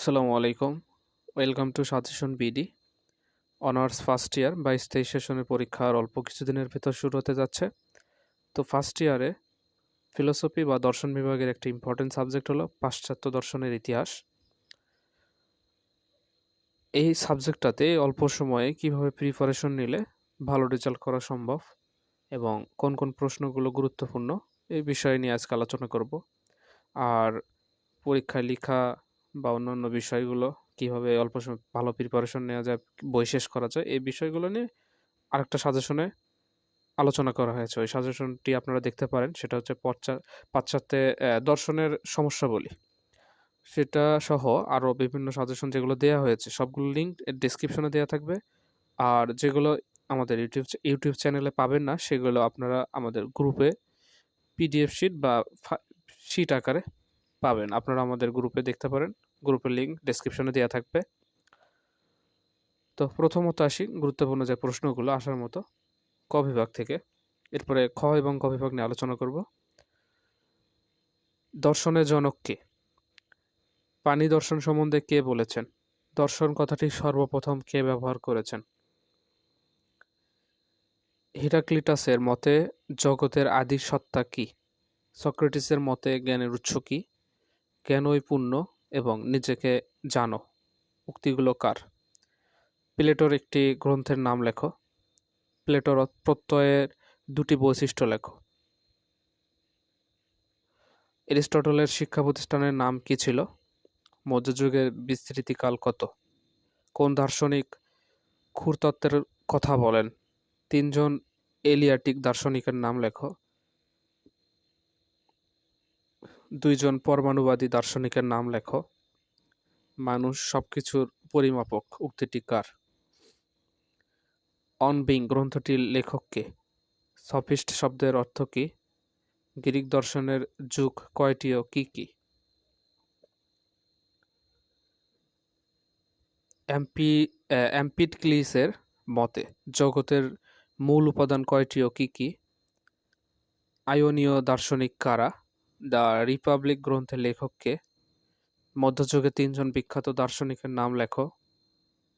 আসসালামু আলাইকুম। Welcome to suggestion BD honours first year বাইশ তেইশ সেশনের পরীক্ষা আর অল্প কিছুদিনের ভেতর শুরু হতে যাচ্ছে। তো ফার্স্ট ইয়ারে ফিলোসফি বা দর্শন বিভাগের একটি ইম্পর্টেন্ট সাবজেক্ট হলো পাশ্চাত্য দর্শনের ইতিহাস। এই সাবজেক্টটাতে অল্প সময়ে কীভাবে প্রিপারেশন নিলে ভালো রেজাল্ট করা সম্ভব এবং কোন কোন প্রশ্নগুলো গুরুত্বপূর্ণ, এই বিষয় নিয়ে আজকে আলোচনা করব। আর পরীক্ষায় লেখা বা অন্যান্য বিষয়গুলো কীভাবে অল্প সময় ভালো প্রিপারেশন নেওয়া যায়, বই শেষ করা যায়, এই বিষয়গুলো নিয়ে আরেকটা সাজেশনে আলোচনা করা হয়েছে। ওই সাজেশনটি আপনারা দেখতে পারেন, সেটা হচ্ছে পাশ্চাত্যে দর্শনের সমস্যা বলি। সেটা সহ আরও বিভিন্ন সাজেশন যেগুলো দেওয়া হয়েছে, সবগুলো লিঙ্ক ডিসক্রিপশনে দেওয়া থাকবে। আর যেগুলো আমাদের ইউটিউব ইউটিউব চ্যানেলে পাবেন না, সেগুলো আপনারা আমাদের গ্রুপে পিডিএফ শিট বা শিট আকারে পাবেন। আপনারা আমাদের গ্রুপে দেখতে পারেন। গ্রুপের লিঙ্ক ডেসক্রিপশনে দেওয়া থাকবে। তো প্রথমত আসি গুরুত্বপূর্ণ যে প্রশ্নগুলো আসার মতো ক বিভাগ থেকে। এরপরে খ এবং ক বিভাগ নিয়ে আলোচনা করব। দর্শনের জনক কে? পানি দর্শন সম্বন্ধে কে বলেছেন? দর্শন কথাটি সর্বপ্রথম কে ব্যবহার করেছেন? হিরাক্লিটাসের মতে জগতের আদি সত্তা কি? সক্রেটিসের মতে জ্ঞানের উৎস কি? জ্ঞানই পূর্ণ এবং নিজেকে জানো। উক্তিগুলো কার? প্লেটোর একটি গ্রন্থের নাম লেখো। প্লেটোর প্রত্যয়ের দুটি বৈশিষ্ট্য লেখো। এরিস্টটলের শিক্ষা প্রতিষ্ঠানের নাম কি ছিল? মধ্যযুগের বিস্তৃতিকাল কত? কোন দার্শনিক ক্ষুরতত্ত্বের কথা বলেন? তিনজন এলিয়াটিক দার্শনিকের নাম লেখো। দুইজন পরমাণুবাদী দার্শনিকের নাম লেখো। মানুষ সব কিছুর পরিমাপক উক্তিটি কার অনবিং গ্রন্থটির লেখককে সফিস্ট শব্দের অর্থ কি? গ্রিক দর্শনের যুগ কয়টি ও কি কি? অ্যাম্পি অ্যাম্পিটক্লিসের মতে, জগতের মূল উপাদান কয়টি ও কি কি? আয়নীয় দার্শনিক কারা? দ্য রিপাবলিক গ্রন্থের লেখককে। মধ্যযুগে তিনজন বিখ্যাত দার্শনিকের নাম লেখো।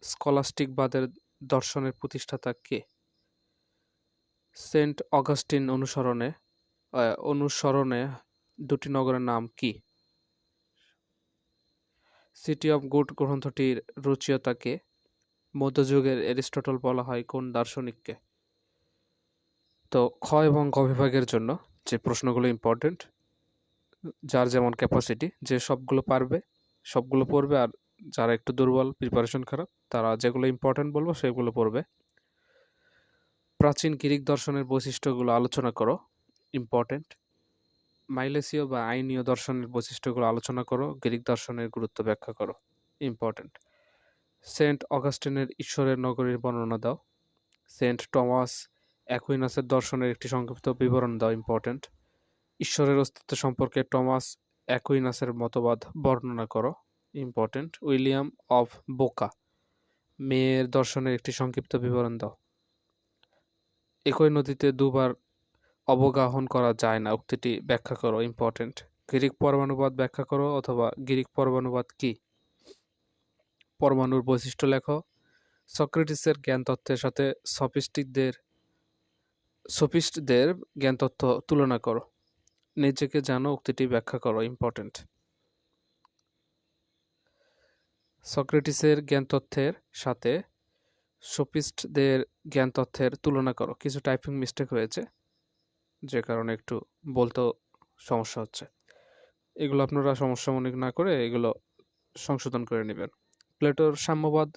স্কলাস্টিকবাদের দর্শনের প্রতিষ্ঠাতা কে? সেন্ট অগাস্টিন অনুসরণে অনুসরণে দুটি নগরের নাম কি? সিটি অফ গুড গ্রন্থটির রুচিয়তাকে মধ্যযুগের এরিস্টটল বলা হয় কোন দার্শনিককে? তো খ এবং গ জন্য যে প্রশ্নগুলো ইম্পর্টেন্ট যার যেমন ক্যাপাসিটি যে সবগুলো পারবে, সবগুলো পড়বে আর যারা একটু দুর্বল প্রিপারেশন খারাপ, তারা যেগুলো ইম্পর্টেন্ট বলব, সেগুলো পড়বে। প্রাচীন গ্রিক দর্শনের বৈশিষ্ট্যগুলো আলোচনা করো ইম্পর্টেন্ট মাইলেসীয় বা আইনীয় দর্শনের বৈশিষ্ট্যগুলো আলোচনা করো, গ্রিক দর্শনের গুরুত্ব ব্যাখ্যা করো ইম্পর্টেন্ট সেন্ট অগাস্টিনের ঈশ্বরের নগরীর বর্ণনা দাও। সেন্ট টমাস অ্যাকুইনাসের দর্শনের একটি সংক্ষিপ্ত বিবরণ দাও ইম্পর্টেন্ট ঈশ্বরের অস্তিত্ব সম্পর্কে টমাস অ্যাকুইনাসের মতবাদ বর্ণনা করো। ইম্পর্টেন্ট। উইলিয়াম অফ বোকা। মেয়ের দর্শনের একটি সংক্ষিপ্ত বিবরণ দাও। একই নদীতে দুবার অবগাহন করা যায় না। উক্তিটি ব্যাখ্যা করো। ইম্পর্টেন্ট। গ্রিক পরমাণুবাদ ব্যাখ্যা করো অথবা গ্রিক পরমাণুবাদ কি? পরমাণুর বৈশিষ্ট্য লেখো। সক্রেটিসের জ্ঞান তত্ত্বের সাথে সফিস্টিকদের সফিস্টদের জ্ঞান তত্ত্ব তুলনা করো। নিজেকে জানো, উক্তিটি ব্যাখ্যা করো ইম্পর্টেন্ট সক্রেটিসের জ্ঞান তথ্যের সাথে সোপিস্টদের জ্ঞান তথ্যের তুলনা করো। কিছু টাইপিং মিস্টেক হয়েছে, যে কারণে একটু বলতেও সমস্যা হচ্ছে। এগুলো আপনারা সমস্যা মনে না করে এগুলো সংশোধন করে নেবেন। প্লেটোর সাম্যবাদ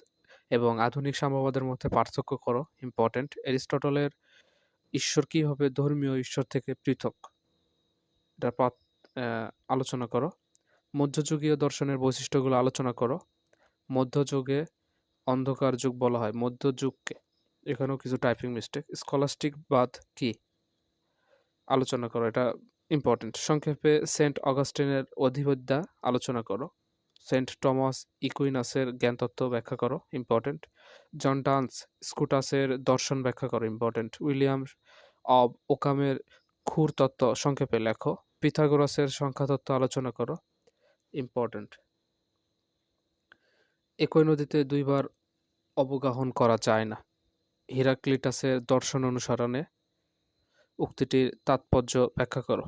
এবং আধুনিক সাম্যবাদের মধ্যে পার্থক্য করো ইম্পর্টেন্ট এরিস্টটলের ঈশ্বর কীভাবে ধর্মীয় ঈশ্বর থেকে পৃথক। এটা আলোচনা করো। মধ্যযুগীয় দর্শনের বৈশিষ্ট্যগুলো আলোচনা করো। মধ্যযুগে অন্ধকার যুগ বলা হয়। মধ্যযুগকে। এখানেও কিছু টাইপিং মিস্টেক স্কলাস্টিক বাদ কি? আলোচনা করো, এটা ইম্পর্টেন্ট সংক্ষেপে সেন্ট অগাস্টিনের অধিবদ্যা আলোচনা করো। সেন্ট টমাস ইকুইনাসের জ্ঞানতত্ত্ব ব্যাখ্যা করো ইম্পর্টেন্ট জন ডান্স স্কুটাসের দর্শন ব্যাখ্যা করো ইম্পর্টেন্ট উইলিয়াম অব ওকামের খুর তত্ত্ব সংক্ষেপে লেখো। পিথাগোরাসের সংখ্যাতত্ত্ব আলোচনা করো। ইম্পর্টেন্ট একই নদীতে দুইবার অবগাহন করা যায় না। হিরাক্লিটাসের দর্শন অনুসরণে উক্তিটির তাৎপর্য ব্যাখ্যা করো।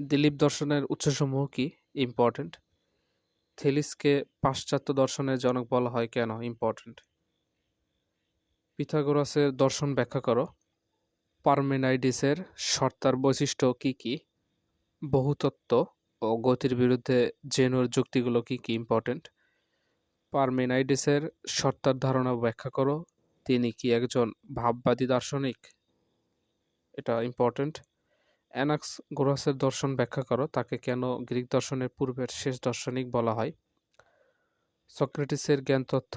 দিলীপ দর্শনের উৎসসমূহ কি? ইম্পর্টেন্ট থেলিসকে পাশ্চাত্য দর্শনের জনক বলা হয় কেন? ইম্পর্টেন্ট পিথাগোরাসের দর্শন ব্যাখ্যা করো। পারমেনাইডিসের শর্তার বৈশিষ্ট্য কী কী? বহুতত্ত্ব ও গতির বিরুদ্ধে জেনুর যুক্তিগুলো কী কী ইম্পর্টেন্ট পারমেনাইডিসের সত্তার ধারণা ব্যাখ্যা করো, তিনি কি একজন ভাববাদী দার্শনিক? এটা ইম্পর্টেন্ট অ্যানাক্স গোরাসের দর্শন ব্যাখ্যা করো, তাকে কেন গ্রিক দর্শনের পূর্বের শেষ দার্শনিক বলা হয়? সক্রেটিসের জ্ঞান তথ্য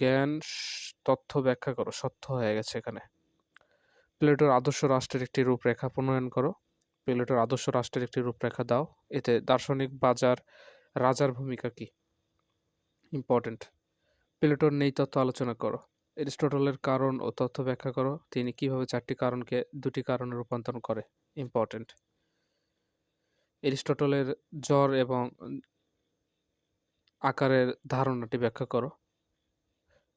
জ্ঞান তথ্য ব্যাখ্যা করো, সত্য হয়ে গেছে এখানে। প্লেটোর আদর্শ রাষ্ট্রের একটি রূপরেখা প্রণয়ন করো। প্লেটোর আদর্শ রাষ্ট্রের একটি রূপরেখা দাও। এতে দার্শনিক বাজার, রাজার ভূমিকা কি? ইম্পর্টেন্ট। প্লেটোর নেই তত্ত্ব আলোচনা করো। এরিস্টটলের কারণ ও তথ্য ব্যাখ্যা করো। তিনি কীভাবে চারটি কারণকে দুটি কারণে রূপান্তর করে? ইম্পর্টেন্ট। এরিস্টটলের জ্বর এবং আকারের ধারণাটি ব্যাখ্যা করো।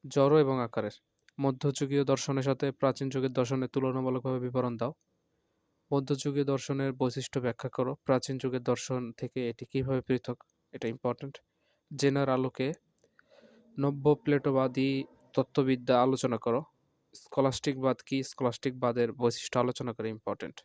জড় এবং আকারের। মধ্যযুগীয় দর্শনের সাথে প্রাচীন যুগের দর্শনের তুলনামূলকভাবে বিবরণ দাও। মধ্যযুগীয় দর্শনের বৈশিষ্ট্য ব্যাখ্যা করো। প্রাচীন যুগের দর্শন থেকে এটি কীভাবে পৃথক? এটা ইম্পর্টেন্ট জেনার আলোকে নব্য প্লেটোবাদী তত্ত্ববিদ্যা আলোচনা করো। স্কলাস্টিকবাদ কি? স্কলাস্টিকবাদের বৈশিষ্ট্য আলোচনা করে ইম্পর্টেন্ট